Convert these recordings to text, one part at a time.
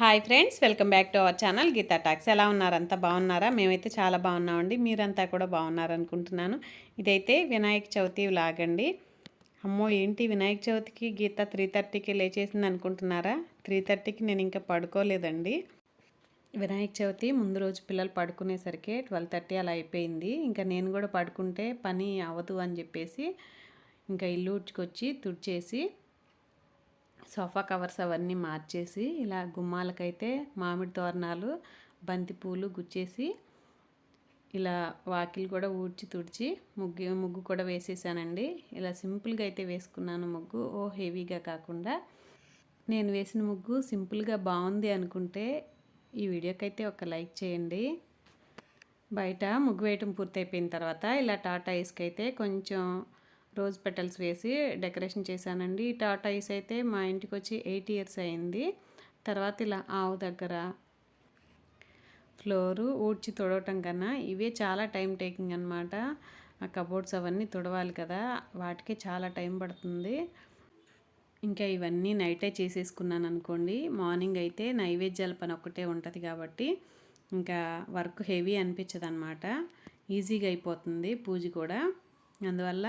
Hi friends welcome back to our channel Geeta talks. ఎలా ఉన్నారంతా బాగున్నారా? మేమైతే చాలా బాగున్నామండి. మీరంతా కూడా బాగున్నారనుకుంటున్నాను. ఇదైతే వినాయక చవితి లాగండి అమ్మో ఏంటి వినాయక చవితికి గీత త్రీ థర్టీకి లేచేసింది అనుకుంటున్నారా త్రీ థర్టీకి నేను ఇంకా పడుకోలేదండి. వినాయక చవితి ముందు రోజు పిల్లలు పడుకునేసరికి ట్వెల్వ్ థర్టీ అలా అయిపోయింది. ఇంకా నేను కూడా పడుకుంటే పని అవ్వదు అని చెప్పేసి ఇంకా ఇల్లు ఉడ్చుకొచ్చి తుడిచేసి సోఫా కవర్స్ అవన్నీ మార్చేసి ఇలా గుమ్మాలకైతే మామిడి తోరణాలు బంతిపూలు గుచ్చేసి ఇలా వాకిలు కూడా ఊడ్చి తుడిచి ముగ్గు ముగ్గు కూడా వేసేసానండి. ఇలా సింపుల్గా అయితే వేసుకున్నాను ముగ్గు. ఓ హెవీగా కాకుండా నేను వేసిన ముగ్గు సింపుల్గా బాగుంది అనుకుంటే ఈ వీడియోకైతే ఒక లైక్ చేయండి. బయట ముగ్గు వేయటం పూర్తయిపోయిన తర్వాత ఇలా టాటా ఐస్కి అయితే కొంచెం రోజ్ పెటల్స్ వేసి డెకరేషన్ చేశానండి. ఈ టాటా ఐస్ అయితే మా ఇంటికి వచ్చి ఎయిట్ ఇయర్స్ అయింది. తర్వాత ఇలా ఆవు దగ్గర ఫ్లోరు ఊడ్చి తుడవటం కన్నా ఇవే చాలా టైం టేకింగ్ అనమాట ఆ కబోర్డ్స్ అవన్నీ తుడవాలి కదా వాటికే చాలా టైం పడుతుంది. ఇంకా ఇవన్నీ నైటే చేసేసుకున్నాను అనుకోండి. మార్నింగ్ అయితే నైవేద్యాల పని ఒక్కటే ఉంటుంది కాబట్టి ఇంకా వర్క్ హెవీ అనిపించదు అనమాట ఈజీగా అయిపోతుంది పూజ కూడా. అందువల్ల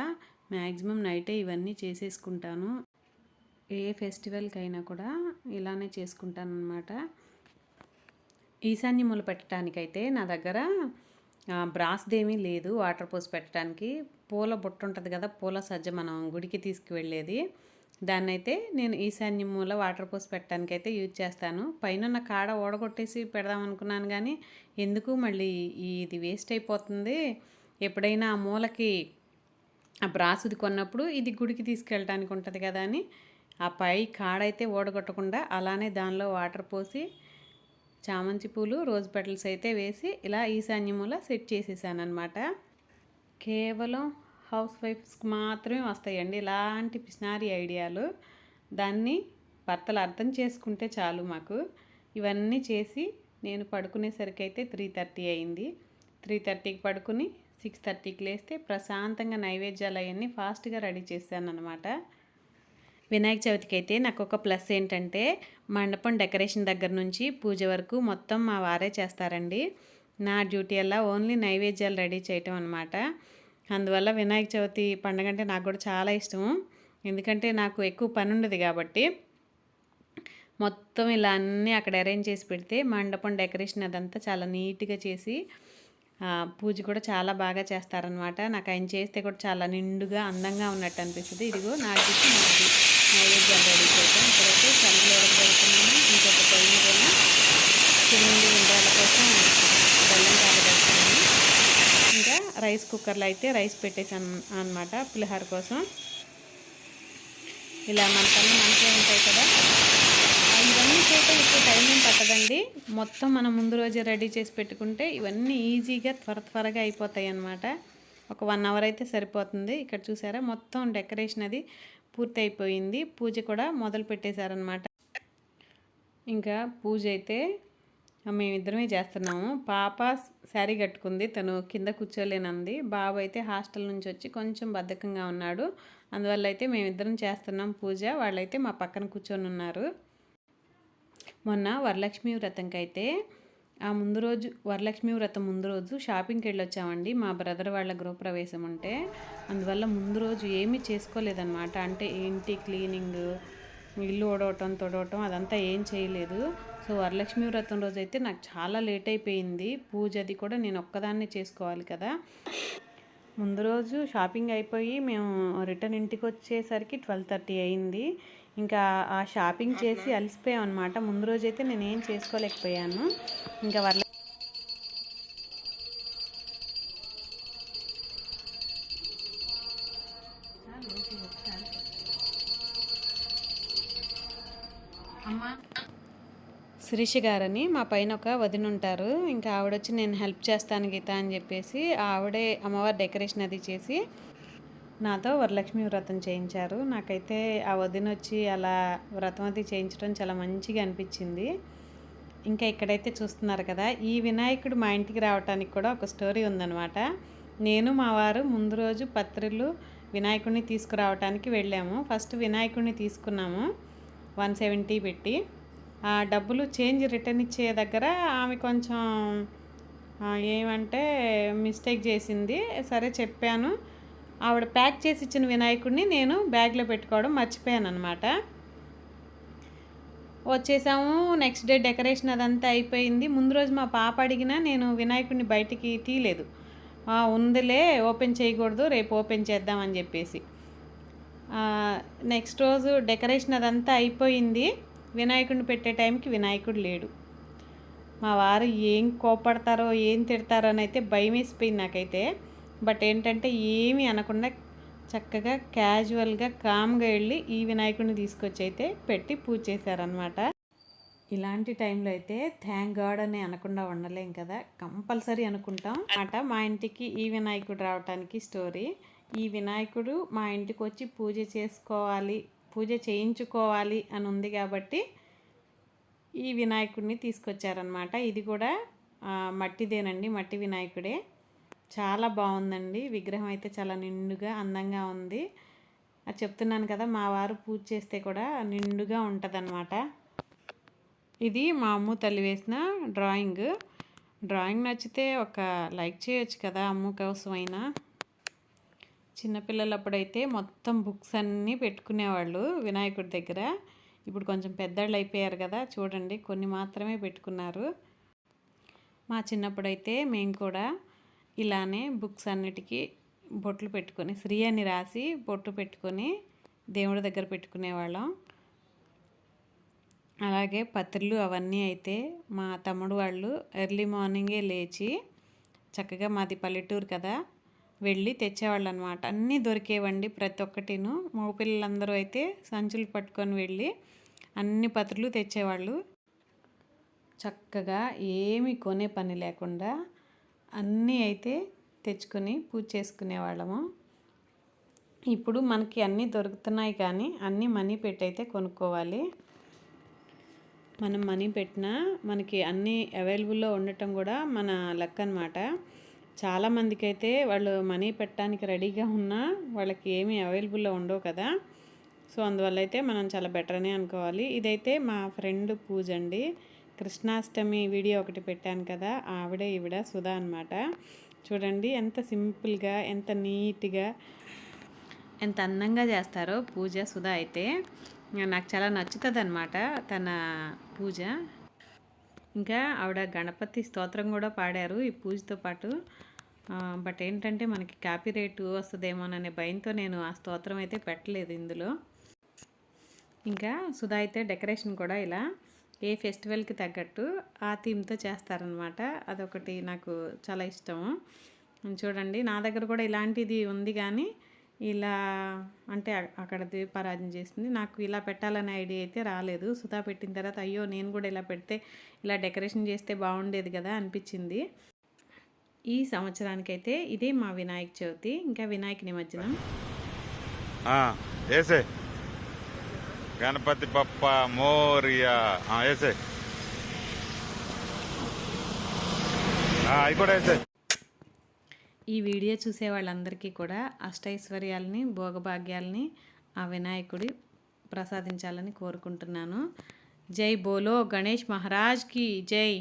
మ్యాక్సిమం నైటే ఇవన్నీ చేసేసుకుంటాను. ఏ ఫెస్టివల్కి అయినా కూడా ఇలానే చేసుకుంటాను అనమాట ఈశాన్యములు పెట్టడానికైతే నా దగ్గర బ్రాస్దేమీ లేదు వాటర్ పోసి పెట్టడానికి. పూల బుట్ట ఉంటుంది కదా పూల సజ్జ మనం గుడికి తీసుకువెళ్ళేది. దాన్ని అయితే నేను ఈశాన్య మూల వాటర్ పోసి పెట్టడానికి అయితే యూజ్ చేస్తాను. పైన ఉన్న కాడ ఓడగొట్టేసి పెడదాం అనుకున్నాను కానీ ఎందుకు మళ్ళీ ఇది వేస్ట్ అయిపోతుంది. ఎప్పుడైనా ఆ మూలకి ఆ బ్రాసుది కొన్నప్పుడు ఇది గుడికి తీసుకెళ్ళడానికి ఉంటుంది కదా అని ఆ పై కాడైతే ఓడగొట్టకుండా అలానే దానిలో వాటర్ పోసి చామంతి పూలు రోజ్ పెటల్స్ అయితే వేసి ఇలా ఈశాన్యముల సెట్ చేసేసాను అనమాట కేవలం హౌస్ వైఫ్స్కి మాత్రమే వస్తాయండి ఇలాంటి పిసినారి ఐడియాలు. దాన్ని భర్తలు అర్థం చేసుకుంటే చాలు మాకు. ఇవన్నీ చేసి నేను పడుకునేసరికి అయితే త్రీ థర్టీ అయింది. త్రీ థర్టీకి పడుకుని సిక్స్ థర్టీకి లేస్తే ప్రశాంతంగా నైవేద్యాలు అవన్నీ ఫాస్ట్గా రెడీ చేశాను అనమాట వినాయక చవితికి అయితే నాకు ఒక ప్లస్ ఏంటంటే మండపం డెకరేషన్ దగ్గర నుంచి పూజ వరకు మొత్తం మా వారే చేస్తారండి. నా డ్యూటీ అలా ఓన్లీ నైవేద్యాలు రెడీ చేయటం అనమాట అందువల్ల వినాయక చవితి పండుగ అంటే నాకు కూడా చాలా ఇష్టము ఎందుకంటే నాకు ఎక్కువ పని ఉండదు కాబట్టి మొత్తం ఇలా అన్నీ అక్కడ అరేంజ్ చేసి పెడితే మండపం డెకరేషన్ అదంతా చాలా నీట్గా చేసి పూజ కూడా చాలా బాగా చేస్తారనమాట నాకు ఆయన చేస్తే కూడా చాలా నిండుగా అందంగా ఉన్నట్టు అనిపిస్తుంది. ఇదిగో నాకు మాది నైవేద్యాలు రెడీ చేసాం ఇక్కడైతే చల్లలు ఎడబెడుతున్నాను ఇంకొక పొయ్యి మీద చిరుండి ఉండ్రాల కోసం బెల్లం కాబెడుతున్నాను ఇంకా రైస్ కుక్కర్లో అయితే రైస్ పెట్టేసాను అనమాట పులిహార కోసం. ఇలా మన పనులు మనకే ఉంటాయి కదా. ఇవన్నీ చేయటం ఎక్కువ టైం ఏం పట్టదండి. మొత్తం మనం ముందు రోజే రెడీ చేసి పెట్టుకుంటే ఇవన్నీ ఈజీగా త్వర త్వరగా అయిపోతాయి అన్నమాట ఒక వన్ అవర్ అయితే సరిపోతుంది. ఇక్కడ చూసారా? మొత్తం డెకరేషన్ అది పూర్తి అయిపోయింది పూజ కూడా మొదలు పెట్టేశారనమాట ఇంకా పూజ అయితే మేమిద్దరమే చేస్తున్నాము. పాప శారీ కట్టుకుంది. తను కింద కూర్చోలేనంది. బాబు అయితే హాస్టల్ నుంచి వచ్చి కొంచెం బద్ధకంగా ఉన్నాడు. అందువల్ల అయితే మేమిద్దరం చేస్తున్నాం పూజ. వాళ్ళైతే మా పక్కన కూర్చొని ఉన్నారు మొన్న వరలక్ష్మి వ్రతంకి అయితే ఆ ముందు రోజు వరలక్ష్మి వ్రతం ముందు రోజు షాపింగ్కి వెళ్ళొచ్చామండి మా బ్రదర్ వాళ్ళ గృహప్రవేశం ఉంటే అందువల్ల ముందు రోజు ఏమీ చేసుకోలేదన్నమాట. అంటే ఏంటి క్లీనింగ్ ఇల్లు ఓడవటం తొడవటం అదంతా ఏం చేయలేదు. సో వరలక్ష్మి వ్రతం రోజు అయితే నాకు చాలా లేట్ అయిపోయింది పూజ అది కూడా నేను ఒక్కదాన్నే చేసుకోవాలి కదా. ముందు రోజు షాపింగ్ అయిపోయి మేము రిటర్న్ ఇంటికి వచ్చేసరికి ట్వెల్వ్ థర్టీ అయింది. ఇంకా ఆ షాపింగ్ చేసి అలసిపోయాం అనమాట ముందు రోజైతే నేను ఏం చేసుకోలేకపోయాను. ఇంకా వర్ల శిరీష గారని మా పైన ఒక వదిన ఉంటారు. ఇంకా ఆవిడొచ్చి నేను హెల్ప్ చేస్తాను గీత అని చెప్పేసి ఆవిడే అమ్మవారి డెకరేషన్ అది చేసి నాతో వరలక్ష్మి వ్రతం చేయించారు. నాకైతే ఆ వదిన వచ్చి అలా వ్రతం అది చేయించడం చాలా మంచిగా అనిపించింది. ఇంకా ఇక్కడైతే చూస్తున్నారు కదా ఈ వినాయకుడు మా ఇంటికి రావడానికి కూడా ఒక స్టోరీ ఉందనమాట నేను మా వారు ముందు రోజు పత్రిలు వినాయకుడిని తీసుకురావడానికి వెళ్ళాము. ఫస్ట్ వినాయకుడిని తీసుకున్నాము వన్ సెవెంటీ పెట్టి. ఆ డబ్బులు చేంజ్ రిటర్న్ ఇచ్చే దగ్గర ఆమె కొంచెం ఏమంటే మిస్టేక్ చేసింది. సరే చెప్పాను. ఆవిడ ప్యాక్ చేసి ఇచ్చిన వినాయకుడిని నేను బ్యాగ్లో పెట్టుకోవడం మర్చిపోయాను అనమాట వచ్చేసాము నెక్స్ట్ డే డెకరేషన్ అదంతా అయిపోయింది. ముందు రోజు మా పాప అడిగినా నేను వినాయకుడిని బయటికి తీయలేదు. ఉందిలే ఓపెన్ చేయకూడదు రేపు ఓపెన్ చేద్దామని చెప్పేసి. నెక్స్ట్ రోజు డెకరేషన్ అదంతా అయిపోయింది. వినాయకుడిని పెట్టే టైంకి వినాయకుడు లేడు. మా వారు ఏం కోపడతారో ఏం తిడతారో అని అయితే భయం వేసిపోయింది నాకైతే. బట్ ఏంటంటే ఏమీ అనకుండా చక్కగా క్యాజువల్గా కామ్గా వెళ్ళి ఈ వినాయకుడిని తీసుకొచ్చి అయితే పెట్టి పూజ చేశారనమాట ఇలాంటి టైంలో అయితే థ్యాంక్ గాడ్ అని అనకుండా ఉండలేం కదా. కంపల్సరీ అనుకుంటాం. అట మా ఇంటికి ఈ వినాయకుడు రావటానికి స్టోరీ ఈ వినాయకుడు మా ఇంటికి వచ్చి పూజ చేసుకోవాలి పూజ చేయించుకోవాలి అని ఉంది కాబట్టి ఈ వినాయకుడిని తీసుకొచ్చారనమాట ఇది కూడా మట్టిదేనండి మట్టి వినాయకుడే. చాలా బాగుందండి. విగ్రహం అయితే చాలా నిండుగా అందంగా ఉంది. అది చెప్తున్నాను కదా మా వారు పూజ చేస్తే కూడా నిండుగా ఉంటుందన్నమాట. ఇది మా అమ్ము తల్లి వేసిన డ్రాయింగ్. డ్రాయింగ్ నచ్చితే ఒక లైక్ చేయొచ్చు కదా అమ్ము కోసమైనా. చిన్నపిల్లలప్పుడైతే మొత్తం బుక్స్ అన్నీ పెట్టుకునేవాళ్ళు వినాయకుడి దగ్గర. ఇప్పుడు కొంచెం పెద్దళ్ళు అయిపోయారు కదా చూడండి కొన్ని మాత్రమే పెట్టుకున్నారు. మా చిన్నప్పుడైతే మేము కూడా ఇలానే బుక్స్ అన్నిటికీ బొట్లు పెట్టుకొని శ్రీ అని రాసి బొట్టు పెట్టుకొని దేవుడి దగ్గర పెట్టుకునేవాళ్ళం. అలాగే పత్రులు అవన్నీ అయితే మా తమ్ముడు వాళ్ళు ఎర్లీ మార్నింగే లేచి చక్కగా మాది పల్లెటూరు కదా వెళ్ళి తెచ్చేవాళ్ళు అనమాట అన్నీ దొరికేవండి ప్రతి ఒక్కటిను. మగపిల్లలందరూ అయితే సంచులు పట్టుకొని వెళ్ళి అన్ని పత్రులు తెచ్చేవాళ్ళు. చక్కగా ఏమి కొనే పని లేకుండా అన్నీ అయితే తెచ్చుకొని పూజ చేసుకునేవాళ్ళము ఇప్పుడు మనకి అన్నీ దొరుకుతున్నాయి కానీ అన్నీ మనీ పెట్టి అయితే కొనుక్కోవాలి. మనం మనీ పెట్టినా మనకి అన్నీ అవైలబుల్లో ఉండటం కూడా మన లక్ అనమాట చాలామందికి అయితే వాళ్ళు మనీ పెట్టడానికి రెడీగా ఉన్నా వాళ్ళకి ఏమీ అవైలబుల్లో ఉండవు కదా. సో అందువల్ల అయితే మనం చాలా బెటర్ అనే అనుకోవాలి. ఇదైతే మా ఫ్రెండ్ పూజ అండి. కృష్ణాష్టమి వీడియో ఒకటి పెట్టాను కదా ఆవిడ ఈవిడ సుధా అనమాట చూడండి ఎంత సింపుల్గా ఎంత నీట్గా ఎంత అందంగా చేస్తారో పూజ సుధా అయితే. నాకు చాలా నచ్చుతుంది అనమాట తన పూజ. ఇంకా ఆవిడ గణపతి స్తోత్రం కూడా పాడారు ఈ పూజతో పాటు. బట్ ఏంటంటే మనకి కాపీ రేటు వస్తుందేమోననే భయంతో నేను ఆ స్తోత్రం అయితే పెట్టలేదు ఇందులో. ఇంకా సుధా అయితే డెకరేషన్ కూడా ఇలా ఏ ఫెస్టివల్కి తగ్గట్టు ఆ థీమ్తో చేస్తారనమాట. అదొకటి నాకు చాలా ఇష్టము చూడండి నా దగ్గర కూడా ఇలాంటిది ఉంది కానీ ఇలా అంటే అక్కడ దీపారాధన చేసింది. నాకు ఇలా పెట్టాలనే ఐడియా అయితే రాలేదు. సుధా పెట్టిన తర్వాత అయ్యో నేను కూడా ఇలా పెడితే ఇలా డెకరేషన్ చేస్తే బాగుండేది కదా అనిపించింది. ఈ సంవత్సరానికైతే ఇదే మా వినాయక చవితి. ఇంకా వినాయక నిమజ్జనం. గణపతి బప్ప మోరియా. వేసే అవి కూడా వేసే ఈ వీడియో చూసే వాళ్ళందరికీ కూడా అష్టైశ్వర్యాలని భోగభాగ్యాలని ఆ వినాయకుడి ప్రసాదించాలని కోరుకుంటున్నాను. జై బోలో గణేష్ మహారాజ్కి జై.